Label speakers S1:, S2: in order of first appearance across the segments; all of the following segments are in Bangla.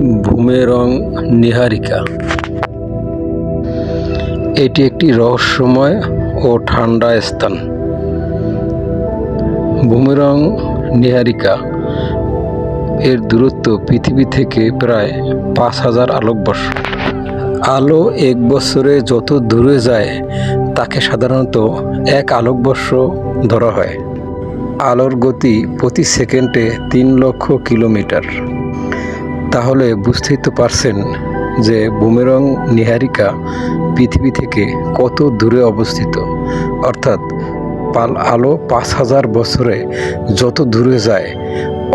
S1: ভূমেরং নীহারিকা। এটি একটি রহস্যময় ও ঠান্ডা স্থান। ভূমিরং নীহারিকা। এর দূরত্ব পৃথিবী থেকে প্রায় পাঁচ হাজার আলোকবর্ষ। আলো এক বছরে যত দূরে যায়, তাকে সাধারণত এক আলোকবর্ষ ধরা হয়। আলোর গতি প্রতি সেকেন্ডে তিন লক্ষ কিলোমিটার। তাহলে বুঝতেই তো পারছেন যে বুমেরং নিহারিকা পৃথিবী থেকে কত দূরে অবস্থিত। অর্থাৎ পাল আলো পাঁচ হাজার বছরে যত দূরে যায়,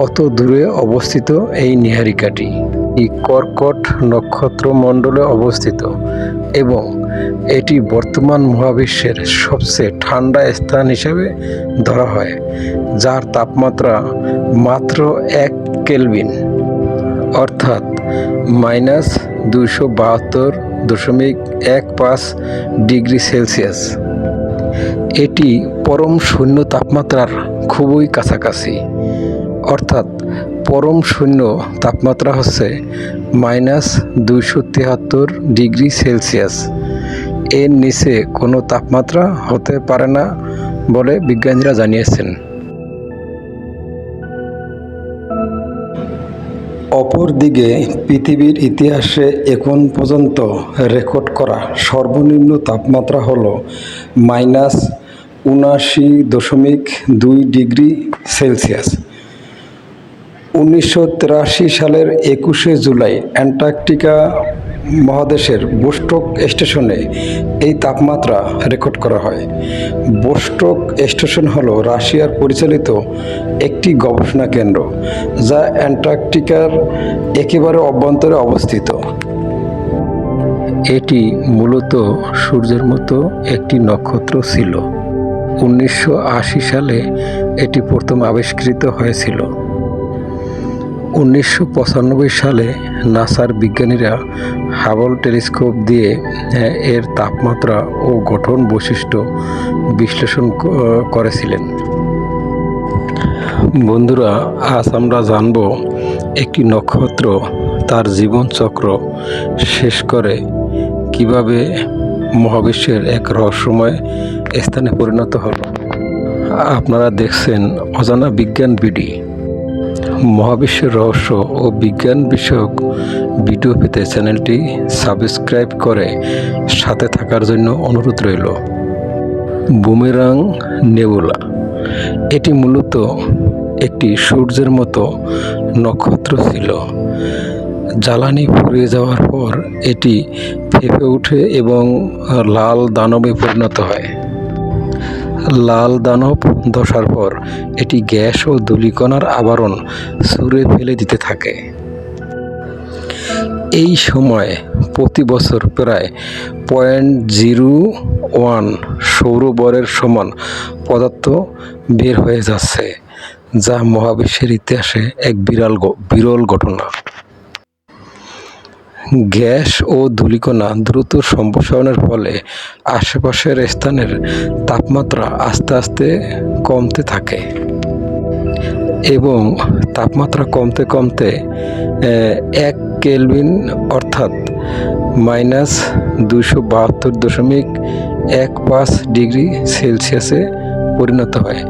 S1: অত দূরে অবস্থিত এই নিহারিকাটি। এই কর্কট নক্ষত্র মণ্ডলে অবস্থিত এবং এটি বর্তমান মহাবিশ্বের সবচেয়ে ঠান্ডা স্থান হিসেবে ধরা হয়, যার তাপমাত্রা মাত্র এক কেলভিন। অর্থাৎ মাইনাস দুইশো বাহাত্তর দশমিক এক পাঁচ ডিগ্রি সেলসিয়াস। এটি পরম শূন্য তাপমাত্রার খুবই কাছাকাছি। অর্থাৎ পরম শূন্য তাপমাত্রা হচ্ছে মাইনাস দুইশো তিয়াত্তর ডিগ্রি সেলসিয়াস। এর নিচে কোনো তাপমাত্রা হতে পারে না বলে বিজ্ঞানীরা জানিয়েছেন। অপরদিকে পৃথিবীর ইতিহাসে এখন পর্যন্ত রেকর্ড করা সর্বনিম্ন তাপমাত্রা হল মাইনাস উনাশি দশমিক দুই ডিগ্রি সেলসিয়াস। উনিশশো তিরাশি সালের একুশে জুলাই অ্যান্টার্কটিকা মহাদেশের বোস্টক স্টেশনে এই তাপমাত্রা রেকর্ড করা হয়। বোস্টক স্টেশন হল রাশিয়ার পরিচালিত একটি গবেষণা কেন্দ্র, যা অ্যান্টার্কটিকার একেবারে অভ্যন্তরে অবস্থিত। এটি মূলত সূর্যের মতো একটি নক্ষত্র ছিল। উনিশশো আশি সালে এটি প্রথম আবিষ্কৃত হয়েছিল। উনিশশো পঁচানব্বই সালে নাসার বিজ্ঞানীরা হাবল টেলিস্কোপ দিয়ে এর তাপমাত্রা ও গঠন বৈশিষ্ট্য বিশ্লেষণ করেছিলেন। বন্ধুরা, আজ আমরা জানব একটি নক্ষত্র তার জীবনচক্র শেষ করে কীভাবে মহাবিশ্বের এক রহস্যময় স্থানে পরিণত হলো। আপনারা দেখছেন অজানা বিজ্ঞান বিডি। মহাবিশ্বের রহস্য ও বিজ্ঞান বিষয়ক ভিডিও পেতে চ্যানেলটি সাবস্ক্রাইব করে সাথে থাকার জন্য অনুরোধ রইল। Boomerang nebula. এটি মূলত একটি সূর্যের মতো নক্ষত্র ছিল। জ্বালানি ফুরিয়ে যাওয়ার পর এটি ফেঁপে ওঠে এবং লাল দানবে পরিণত হয়। লাল দানব দশার পর এটি গ্যাস ও ধূলিকণার আবরণ ছুঁড়ে ফেলে দিতে থাকে। এই সময় প্রতি বছর প্রায় পয়েন্ট জিরো ওয়ান সৌরবরের সমান পদার্থ বের হয়ে যাচ্ছে, যা মহাবিশ্বের ইতিহাসে এক বিরাল বিরল ঘটনা। গ্যাস ও ধূলিকণা দ্রুত সম্প্রসারণের ফলে আশেপাশের স্থানের তাপমাত্রা আস্তে আস্তে কমতে থাকে। এবং তাপমাত্রা কমতে কমতে এক কেলভিন অর্থাৎ মাইনাস দুশো বাহাত্তর দশমিক এক পাঁচ ডিগ্রি সেলসিয়াসে পরিণত হয়।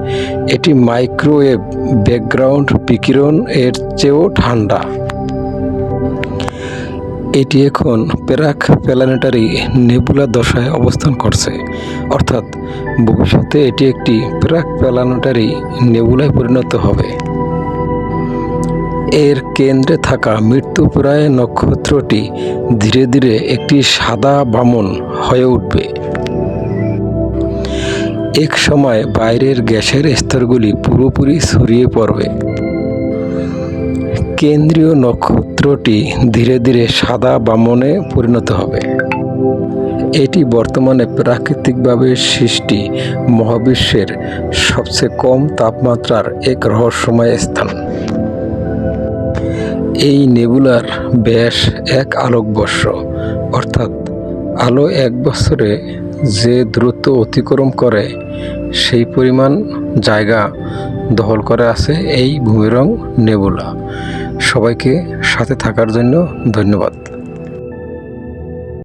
S1: এটি মাইক্রোওয়েভ ব্যাকগ্রাউন্ড বিকিরণ এর চেয়েও ঠান্ডা। এটি এখন প্যারাক প্ল্যানেটারি নেবুলা দশায় অবস্থান করছে। অর্থাৎ, ভবিষ্যতে এটি একটি প্যারাক প্ল্যানেটারি নেবুলায় পরিণত হবে। এর কেন্দ্রে থাকা মৃত্যুপ্রায় নক্ষত্রটি ধীরে ধীরে একটি সাদা বামন হয়ে উঠবে। এক সময় বাইরের গ্যাসের স্তরগুলি পুরোপুরি ছড়িয়ে পড়বে। কেন্দ্রীয় নক্ষত্রটি ধীরে ধীরে সাদা বামনে পরিণত হবে। এটি বর্তমানে প্রাকৃতিকভাবে সৃষ্টি মহাবিশ্বের সবচেয়ে কম তাপমাত্রার এক রহস্যময় স্থান। এই নেবুলার ব্যাস এক আলোকবর্ষ, অর্থাৎ আলো এক বছরে যে দ্রুত অতিক্রম করে, সেই পরিমাণ জায়গা দখল করে আছে এই ভূমিরং নেবুলা। সবাইকে সাথে থাকার জন্য ধন্যবাদ।